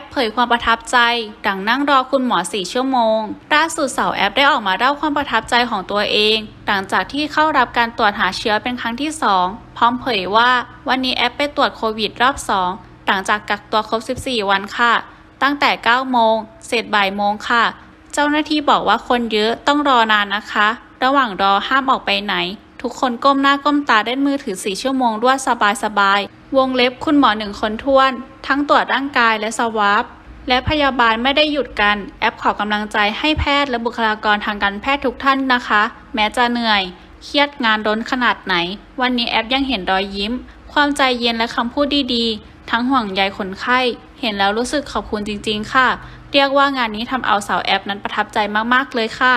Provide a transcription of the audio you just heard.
ปเผยความประทับใจ ดังนั่งรอคุณหมอสี่ชั่วโมง ล่าสุดสาวแอปได้ออกมาเล่าความประทับใจของตัวเอง หลังจากที่เข้ารับการตรวจหาเชื้อเป็นครั้งที่ 2 พร้อมเผยว่า วันนี้แอปไปตรวจโควิดรอบ 2 หลังจากกักตัวครบ 14 วันค่ะ ตั้งแต่ 9 โมง เสร็จบ่ายโมงค่ะ เจ้าหน้าที่บอกว่าคนเยอะต้องรอนานนะคะ ระหว่างรอห้ามออกไปไหน ทุกคนก้มหน้าก้มตาเล่นมือถือ 4 ชั่วโมงรวดสบายๆ วงเล็บคุณหมอหนึ่งคนท้วน ทั้งตรวจร่างกายและสวาปและพยาบาลไม่ได้หยุดกัน แอปขอกำลังใจให้แพทย์และบุคลากรทางการแพทย์ทุกท่านนะคะ แม้จะเหนื่อย เครียดงานร้นขนาดไหน วันนี้แอปยังเห็นรอยยิ้ม ความใจเย็นและคำพูดดีๆ ทั้งห่วงใยคนไข้ เห็นแล้วรู้สึกขอบคุณจริงๆ ค่ะ เรียกว่างานนี้ทำเอาสาวแอปนั้นประทับใจมากๆเลยค่ะ